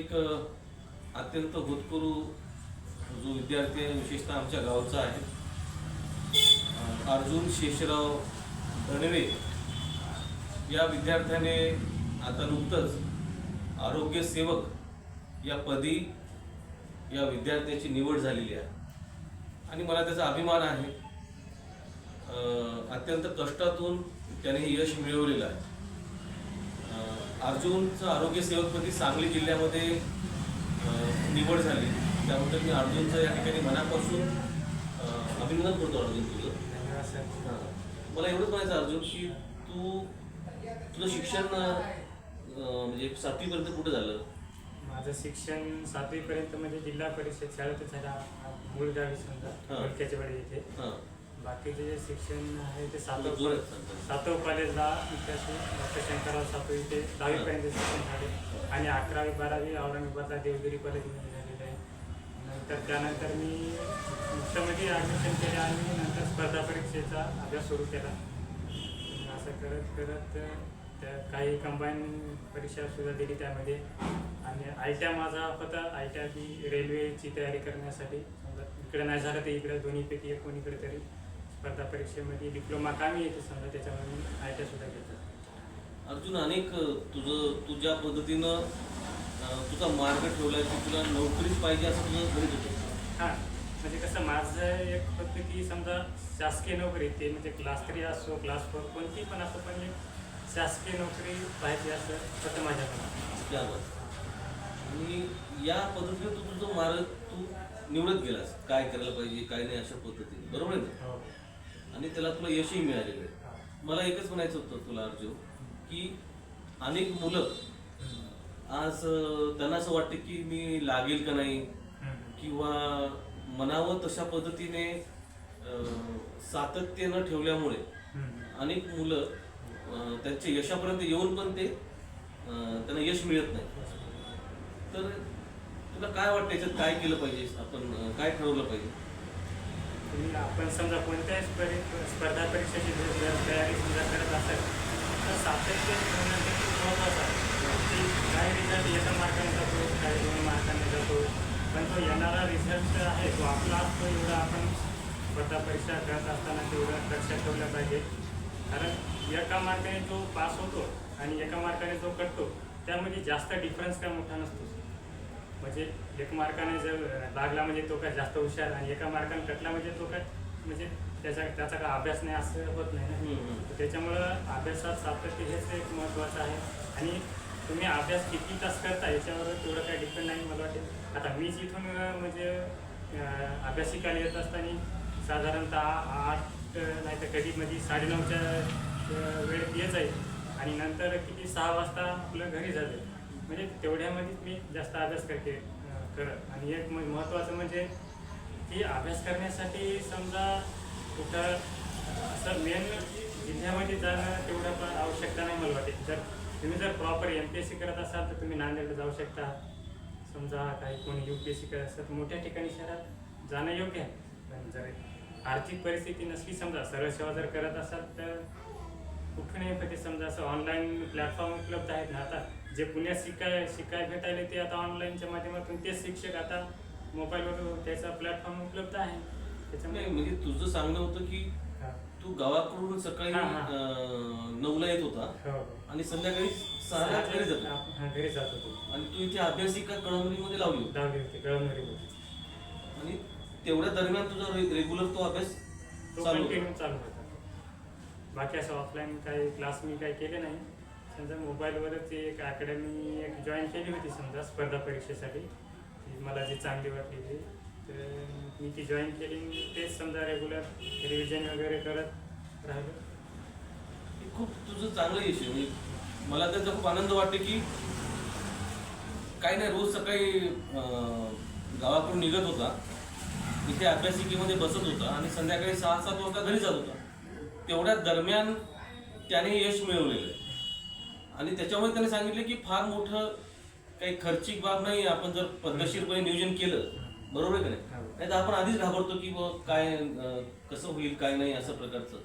एक अत्यंत होतकरू जो विद्यार्थी आहे विशेषतः आमच्या गावचा आहे अर्जुन शेषराव दणवे या विद्यार्थ्याने आता नुकतंच आरोग्य सेवक या पदी या विद्यार्थ्याची निवड झालेली आहे. आणि मला त्याचा अभिमान आहे. अत्यंत कष्टातून त्याने हे यश मिळवलेलं आहे. अर्जुनचं आरोग्य सेवकपदी सांगली जिल्ह्यामध्ये निवड झाली. त्याबद्दल मी अर्जुनचं या ठिकाणी मनापासून अभिनंदन करतो अर्जुन तुझं. मला एवढंच म्हणायचं अर्जुन की तू तुझं शिक्षण म्हणजे सातवीपर्यंत कुठं झालं? माझं शिक्षण सातवीपर्यंत म्हणजे जिल्हा परिषद शाळेतच झाला मूळ गावी समजा इथे. हां. बाकीचे जे शिक्षण आहे ते सातव. सातव कॉलेजला इतिहासी डॉक्टर शंकरराव सातव इथे दहावीपर्यंत शिक्षण झाले. आणि अकरावी बारावी औरंगाबादला देवगिरी कॉलेजमध्ये झालेलं आहे. नंतर त्यानंतर मी मुक्तमध्ये ॲडमिशन केले आणि नंतर स्पर्धा परीक्षेचा अभ्यास सुरू केला. असं करत करत त्या काही कंबाईन परीक्षा सुद्धा दिली त्यामध्ये. आणि आय टी माझा होता आय टी बी रेल्वेची तयारी करण्यासाठी. समजा इकडे नाही झालं तर इकडे दोन्हीपैकी एक कोणीकडे तरी. स्पर्धा परीक्षेमध्ये डिप्लोमा कामी येते समजा त्याच्यामुळे मी आय टी सुद्धा घेतला अर्जुन अनेक तुझं तू ज्या पद्धतीनं तुझा मार्ग ठेवलाय की तुला नोकरीच पाहिजे असं तुझं गणित होतं? हां म्हणजे कसं माझं एक की समजा शासकीय नोकरी ते म्हणजे क्लास थ्री असो क्लास फोर कोणती पण असो पण एक शासकीय नोकरी पाहिजे असं होतं माझ्या मनात त्यावर आणि या पद्धतीने तू तुझं मार्ग तू निवडत गेलास. काय करायला पाहिजे काय नाही अशा पद्धतीने. बरोबर आहे ना? हो. आणि त्याला तुला यशही मिळालेलं आहे. मला एकच म्हणायचं होतं तुला अर्जुन की अनेक मुलं आज त्यांना असं वाटतं की मी लागेल का नाही? किंवा मनावं तशा पद्धतीने सातत्य न ठेवल्यामुळे अनेक मुलं त्यांच्या यशापर्यंत येऊन पण ते त्यांना यश मिळत नाही. तर तुला काय वाटतं याच्यात? काय केलं पाहिजे आपण? काय ठरवलं पाहिजे? तुम्ही आपण समजा कोणत्याही स्पर्धे स्पर्धा परीक्षेची जर तयारी समजा करत असाल तर सातत्य ठेवणं हे खूप महत्त्वाचं आहे. की काही रिझल्ट एका मार्काने जातो काही दोन मार्काने जातो. पण तो येणारा रिझल्ट आहे तो आपला असतो एवढा आपण स्पर्धा परीक्षा करत असताना तेवढं लक्षात ठेवलं पाहिजे. कारण एका मार्काने जो पास होतो आणि एका मार्काने जो कटतो त्यामध्ये जास्त डिफरन्स काय मोठा नसतो. म्हणजे एक मार्काने जर लागला म्हणजे तो काय जास्त हुशार आणि एका मार्काने कटला म्हणजे तो काय म्हणजे त्याचा त्याचा काय अभ्यास नाही असं होत नाही ना. त्याच्यामुळं अभ्यासात सातत्य हेच एक महत्त्वाचं आहे. आणि तुम्ही अभ्यास किती तास करता याच्यावर तेवढं काय डिपेंड नाही मला वाटेल आता मीच इथून अं, म्हणजे अभ्यासिकाला येत असताना साधारणतः आठ नाही तर कधी मध्ये साडेनऊच्या वेळेत येत जाईल. आणि नंतर किती सहा वाजता आपलं घरी जाते. म्हणजे तेवढ्यामध्येच मी जास्त अभ्यास करते करत. आणि एक म- महत्त्वाचं म्हणजे की अभ्यास करण्यासाठी समजा कुठं असं मेन जिल्ह्यामध्ये जाणं तेवढं पण आवश्यकता नाही मला वाटते. जर तुम्ही जर proper M P S C करत असाल तर तुम्ही नांदेडला जाऊ शकता. समजा काही कोणी यू पी एस सी करत असेल तर मोठ्या ठिकाणी शहरात जाणं योग्य आहे. पण जर आर्थिक परिस्थिती नसली समजा सरळ सेवा जर करत असाल तर कुठूनही पण ते समजा असं ऑनलाईन प्लॅटफॉर्म उपलब्ध आहेत ना आता जे पुण्यात शिकाय शिकाय भेटायला ते आता ऑनलाईनच्या माध्यमातून तेच शिक्षक आता मोबाईलवर त्याचा प्लॅटफॉर्म उपलब्ध आहे. त्याच्यामुळे नाही म्हणजे तुझं सांगणं होतं की. तू गावाकडून सकाळी हा, हा. अं, नऊला येत होता हो. आणि संध्याकाळी सहाला घरी जातो. हा, घरी जात होतो. आणि तू इथे अभ्यासिका कळमनुरीमध्ये लावली होती. दहावी होती कळमनुरी होती आणि तेवढ्या दरम्यान तुझा रेग्युलर तो अभ्यास तो चालू कंटिन्यू चालू होता. बाकी असं ऑफलाईन काही क्लास मी काही केले नाही. समजा मोबाईलवरच एक अकॅडमी एक जॉईन केली होती समजा स्पर्धा परीक्षेसाठी. ती मला जी चांगली वाटली ती. तर मी ती जॉईन केली. तेच समजा रेग्युलर रिव्हिजन वगैरे करत राहिलो. हे खूप तुझं चांगलं यश आहे. म्हणजे मला त्याचा खूप आनंद वाटतो की काही नाही रोज सकाळी अं, गावाकडून निघत होता. इथे अभ्यासिकेमध्ये बसत होता आणि संध्याकाळी सहा सात वाजता घरी जात होता. तेवढ्या दरम्यान त्याने यश मिळवलेलं आहे. आणि त्याच्यामुळे त्याने सांगितलं की फार मोठं काही खर्चिक बाब नाही आपण जर पद्धतशीरपणे नियोजन केलं बरोबर आहे का नाही? हो. नाही तर आपण आधीच घाबरतो की बुवा काय अं, कसं होईल काय नाही असं प्रकारचं.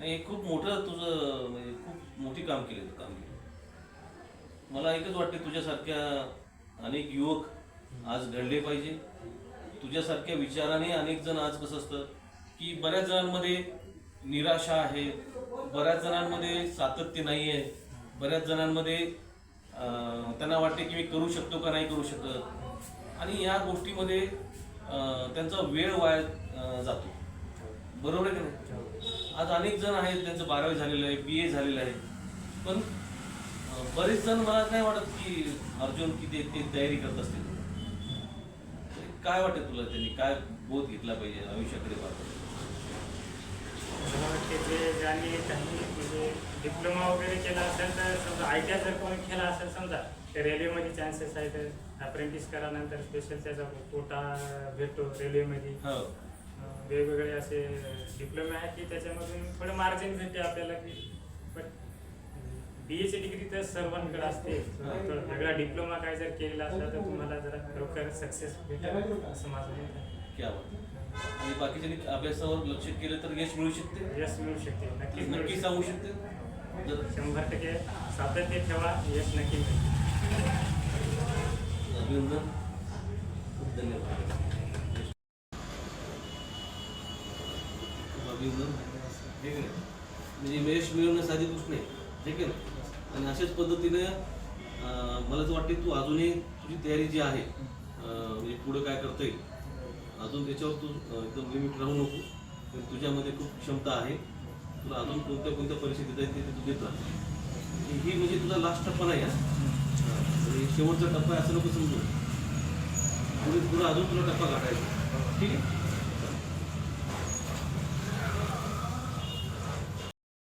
नाही, हे खूप मोठं तुझं म्हणजे खूप मोठी काम केली तू कामगिरी मला एकच वाटते तुझ्यासारख्या अनेक युवक आज घडले पाहिजे. तुझ्यासारख्या विचाराने अनेक जण आज कसं असतं की बऱ्याच जणांमध्ये निराशा आहे. बऱ्याच जणांमध्ये सातत्य नाही आहे बऱ्याच जणांमध्ये त्यांना वाटते की मी करू शकतो का नाही करू शकत. आणि या गोष्टीमध्ये त्यांचा वेळ वाया जातो. बरोबर आहे का नाही? आज अनेक जण आहेत त्यांचं बारावी झालेलं आहे बी ए झालेलं आहे. पण बरेच जण मला नाही वाटत की अर्जुन किती ते तयारी करत असतील. काय वाटत तुला त्यांनी? काय बोध घेतला पाहिजे आयुष्याकडे पाहतो? ज्यांनी काही म्हणजे डिप्लोमा वगैरे केला असेल तर समजा आय टी आय जर कोणी केला असेल समजा तर रेल्वेमध्ये चान्सेस आहेत. अप्रेंटिस करानंतर स्पेशल त्याचा कोटा भेटतो रेल्वेमध्ये हो. वेगवेगळे असे डिप्लोमे आहेत की त्याच्यामधून थोडं मार्जिन भेटते आपल्याला की बट बी एची डिग्री तर सर्वांकडे असते. थोडं वेगळा डिप्लोमा काय जर केलेला असला तर तुम्हाला जरा लवकर सक्सेस भेटेल असं माझं क्या बात आणि बाकीच्यांनी अभ्यासावर लक्ष केलं तर यश मिळू शकते. यश मिळू शकते. नक्कीच मिळू नक्की शकते. सांगू शकते. जर शंभर टक्के सातत्य ठेवा यश नक्की मिळेल. अभिनंदन. खूप धन्यवाद. अभिनंदन. ठीक आहे म्हणजे यश मिळवणं साधी गोष्ट नाही. ठीक आहे ना. आणि अशाच पद्धतीने अं, मला तर वाटते तू अजूनही तुझी तयारी जी आहे अं, म्हणजे पुढे काय करता येईल अजून त्याच्यावर तू एकदम लिमिट राहू नको. तुझ्यामध्ये खूप क्षमता आहे. तुला अजून कोणत्या कोणत्या परिस्थितीत आहे ते तू देत राहतो ही म्हणजे तुझा लास्ट टप्पा नाही हा. आणि शेवटचा टप्पा आहे असं नको समजू. पुढे पुढे अजून तुला टप्पा गाठायचा ठीक आहे?